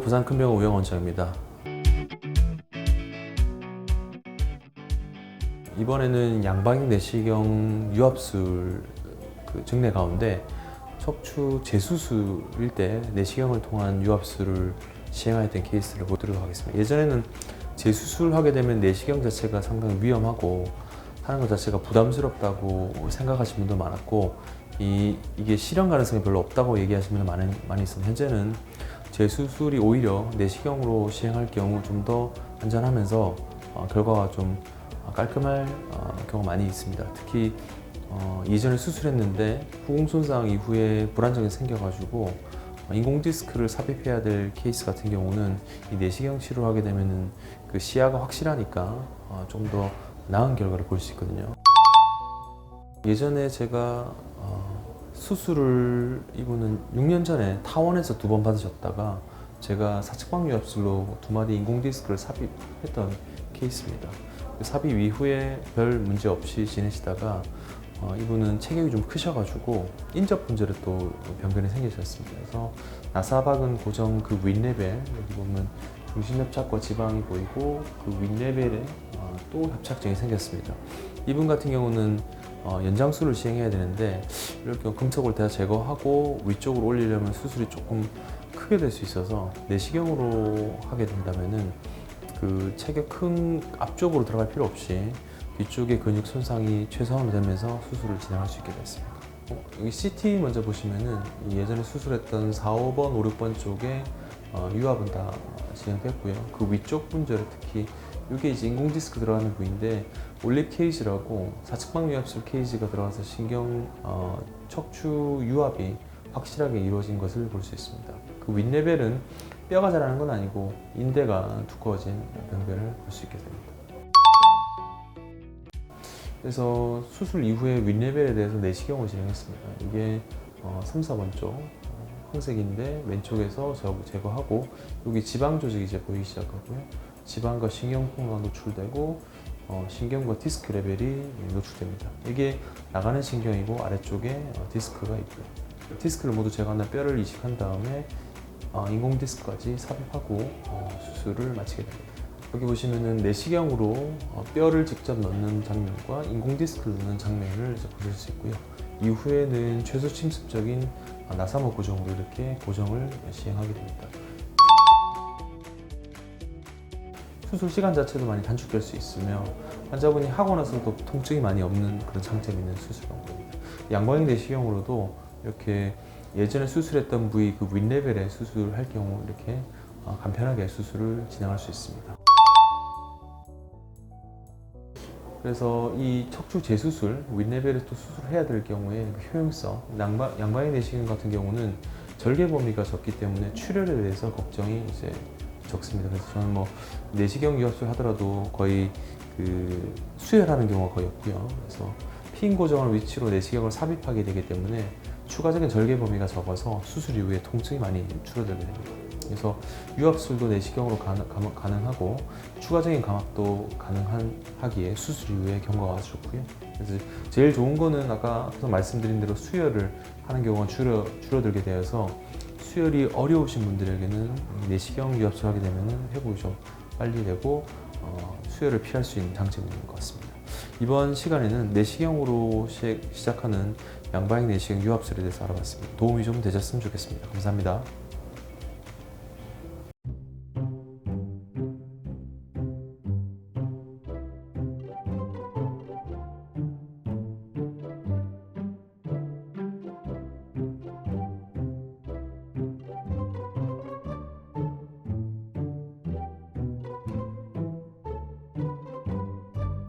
부산 큰병원 우영 원장입니다. 이번에는 양방향 내시경 유압술 그 증례 가운데 척추 재수술일 때 내시경을 통한 유압술을 시행하였던 케이스를 보도록 하겠습니다. 예전에는 재수술하게 되면 내시경 자체가 상당히 위험하고 하는 것 자체가 부담스럽다고 생각하시는 분도 많았고 이, 이게 실현 가능성이 별로 없다고 얘기하시는 분들 많이, 많이 있습니다. 현재는 재수술이 오히려 내시경으로 시행할 경우 좀 더 안전하면서 어, 결과가 좀 깔끔할 어, 경우가 많이 있습니다. 특히 어, 예전에 수술했는데 후공 손상 이후에 불안정이 생겨가지고 어, 인공 디스크를 삽입해야 될 케이스 같은 경우는 이 내시경 치료를 하게 되면은 그 시야가 확실하니까 어, 좀더 나은 결과를 볼 수 있거든요. 예전에 제가 어, 수술을 이분은 6년 전에 타원에서 두 번 받으셨다가 제가 사측방 유압술로 두 마디 인공 디스크를 삽입했던 케이스입니다. 그 삽입 이후에 별 문제 없이 지내시다가 어, 이분은 체격이 좀 크셔가지고 인접 분절에 또 병변이 생기셨습니다. 그래서 나사박은 고정 그 윗레벨 여기 보면 중심협착과 지방이 보이고 그 윗레벨에 어, 또 협착증이 생겼습니다. 이분 같은 경우는 어, 연장술을 시행해야 되는데 이렇게 금속을 다 제거하고 위쪽으로 올리려면 수술이 조금 크게 될 수 있어서 내시경으로 하게 된다면은 그 체격 큰 앞쪽으로 들어갈 필요 없이 뒤쪽의 근육 손상이 최소한으로 되면서 수술을 진행할 수 있게 됐습니다. 어, 여기 CT 먼저 보시면은 이 예전에 수술했던 4, 5번, 5, 6번 쪽에 어, 유압은 다 진행됐고요. 그 위쪽 분절에 특히 이게 이제 인공 디스크 들어가는 부위인데 올립 케이지라고 사측방 유압술 케이지가 들어가서 신경 어, 척추 유압이 확실하게 이루어진 것을 볼 수 있습니다. 그 윗레벨은 뼈가 자라는 건 아니고 인대가 두꺼워진 병변을 볼 수 있게 됩니다. 그래서 수술 이후에 윗레벨에 대해서 내시경을 진행했습니다. 이게 어, 3, 4번 쪽 어, 황색인데 왼쪽에서 저 제거하고 여기 지방 조직이 이제 보이기 시작하고요. 지방과 신경통로가 노출되고 어, 신경과 디스크 레벨이 노출됩니다. 이게 나가는 신경이고 아래쪽에 어, 디스크가 있고요. 디스크를 모두 제거한 뼈를 이식한 다음에 어, 인공 디스크까지 삽입하고 어, 수술을 마치게 됩니다. 여기 보시면은 내시경으로 어, 뼈를 직접 넣는 장면과 인공 디스크를 넣는 장면을 보실 수 있고요. 이후에는 최소 침습적인 어, 나사모 고정으로 이렇게 고정을 시행하게 됩니다. 수술 시간 자체도 많이 단축될 수 있으며 환자분이 하고 나서도 통증이 많이 없는 그런 장점이 있는 수술 방법입니다. 양방향 내시경으로도 이렇게 예전에 수술했던 부위 그 윗레벨에 수술할 경우 이렇게 어, 간편하게 수술을 진행할 수 있습니다. 그래서 이 척추 재수술, 윗레벨에 또 수술해야 될 경우에 그 효용성, 양방, 양방향 내시경 같은 경우는 절개 범위가 적기 때문에 출혈에 대해서 걱정이 이제 적습니다. 그래서 저는 뭐 내시경 유압술 하더라도 거의 그 수혈하는 경우가 거의 없고요. 그래서 피임 고정을 위치로 내시경을 삽입하게 되기 때문에 추가적인 절개 범위가 적어서 수술 이후에 통증이 많이 줄어들게 됩니다. 그래서 유압술도 내시경으로 가능, 가능하고 추가적인 감압도 가능한 하기에 수술 이후에 경과가 좋고요. 그래서 제일 좋은 거는 아까 앞에서 말씀드린 대로 수혈을 하는 경우가 줄어, 줄어들게 되어서 수혈이 어려우신 분들에게는 내시경 유압술 하게 되면 회복이 좀 빨리 되고 어, 수혈을 피할 수 있는 있는 것 같습니다. 이번 시간에는 내시경으로 시, 시작하는 양방향 내시경 유압술에 대해서 알아봤습니다. 도움이 좀 되셨으면 좋겠습니다. 감사합니다.